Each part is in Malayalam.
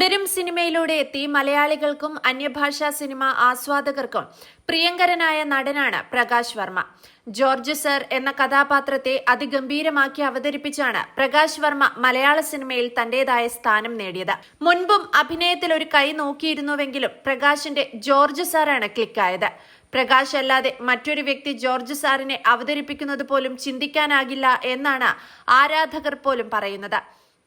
തുടരും സിനിമയിലൂടെ എത്തി മലയാളികൾക്കും അന്യഭാഷാ സിനിമ ആസ്വാദകർക്കും പ്രിയങ്കരനായ നടനാണ് പ്രകാശ് വർമ്മ. ജോർജ് സർ എന്ന കഥാപാത്രത്തെ അതിഗംഭീരമാക്കി അവതരിപ്പിച്ചാണ് പ്രകാശ് വർമ്മ മലയാള സിനിമയിൽ തന്റേതായ സ്ഥാനം നേടിയത്. മുൻപും അഭിനയത്തിൽ ഒരു കൈ നോക്കിയിരുന്നുവെങ്കിലും പ്രകാശിന്റെ ജോർജ് സാറാണ് ക്ലിക്കായത്. പ്രകാശ് അല്ലാതെ മറ്റൊരു വ്യക്തി ജോർജ് സാറിനെ അവതരിപ്പിക്കുന്നത് പോലും ചിന്തിക്കാനാകില്ല എന്നാണ് ആരാധകർ പോലും പറയുന്നത്.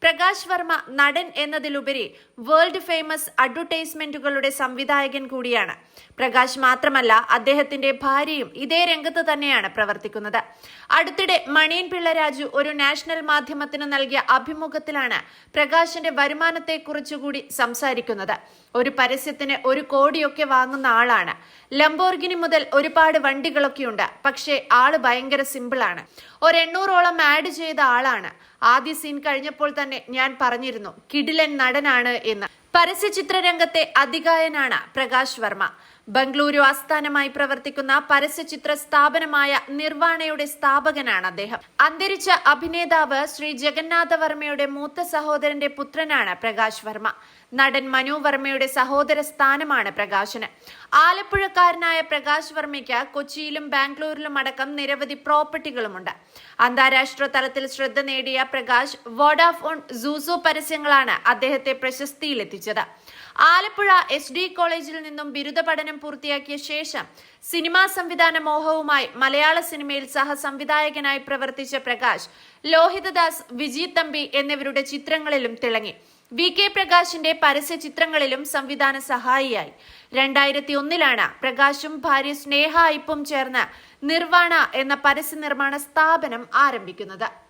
പ്രകാശ് വർമ്മ നടൻ എന്നതിലുപരി വേൾഡ് ഫേമസ് അഡ്വർടൈസ്മെന്റുകളുടെ സംവിധായകൻ കൂടിയാണ്. പ്രകാശ് മാത്രമല്ല അദ്ദേഹത്തിന്റെ ഭാര്യയും ഇതേ രംഗത്ത് തന്നെയാണ് പ്രവർത്തിക്കുന്നത്. അടുത്തിടെ മണിയൻ പിള്ള രാജു ഒരു നാഷണൽ മാധ്യമത്തിന് നൽകിയ അഭിമുഖത്തിലാണ് പ്രകാശിന്റെ വരുമാനത്തെക്കുറിച്ചുകൂടി സംസാരിക്കുന്നത്. ഒരു പരസ്യത്തിന് ഒരു കോടിയൊക്കെ വാങ്ങുന്ന ആളാണ്. ലംബോർഗിനി മുതൽ ഒരുപാട് വണ്ടികളൊക്കെയുണ്ട്. പക്ഷേ ആൾ ഭയങ്കര സിമ്പിളാണ് ഒരു എണ്ണൂറോളം ആഡ് ചെയ്ത ആളാണ്. ആദ്യ സീൻ കഴിഞ്ഞപ്പോൾ തന്നെ ഞാൻ പറഞ്ഞിരുന്നു. കിടിലൻ നടനാണ് എന്ന്. പരസ്യചിത്ര രംഗത്തെ അതികായനാണ് പ്രകാശ് വർമ്മ. ബംഗളൂരു ആസ്ഥാനമായി പ്രവർത്തിക്കുന്ന പരസ്യചിത്ര സ്ഥാപനമായ നിർവാണയുടെ സ്ഥാപകനാണ് അദ്ദേഹം. അന്തരിച്ച അഭിനേതാവ് ശ്രീ ജഗന്നാഥ വർമ്മയുടെ മൂത്ത സഹോദരന്റെ പുത്രനാണ് പ്രകാശ് വർമ്മ. നടൻ മനു വർമ്മയുടെ സഹോദര സ്ഥാനമാണ് പ്രകാശന്. ആലപ്പുഴക്കാരനായ പ്രകാശ് വർമ്മയ്ക്ക് കൊച്ചിയിലും ബാംഗ്ലൂരിലും അടക്കം നിരവധി പ്രോപ്പർട്ടികളുമുണ്ട്. അന്താരാഷ്ട്ര തലത്തിൽ ശ്രദ്ധ നേടിയ പ്രകാശ് വോഡാഫോൺ സൂസോ പരസ്യങ്ങളാണ് അദ്ദേഹത്തെ പ്രശസ്തിയിലെത്തിച്ചത്. ആലപ്പുഴ എസ് ഡി കോളേജിൽ നിന്നും ബിരുദ പഠനം പൂർത്തിയാക്കിയ ശേഷം സിനിമാ സംവിധാന മോഹവുമായി മലയാള സിനിമയിൽ സഹസംവിധായകനായി പ്രവർത്തിച്ച പ്രകാശ് ലോഹിതദാസ് വിജയ് തമ്പി എന്നിവരുടെ ചിത്രങ്ങളിലും തിളങ്ങി. വി കെ പ്രകാശിന്റെ പരസ്യ ചിത്രങ്ങളിലും സംവിധാന സഹായിയായി. രണ്ടായിരത്തി ഒന്നിലാണ് പ്രകാശും ഭാര്യ സ്നേഹ ഐപ്പും ചേർന്ന് നിർവാണ എന്ന പരസ്യ നിർമ്മാണ സ്ഥാപനം ആരംഭിക്കുന്നത്.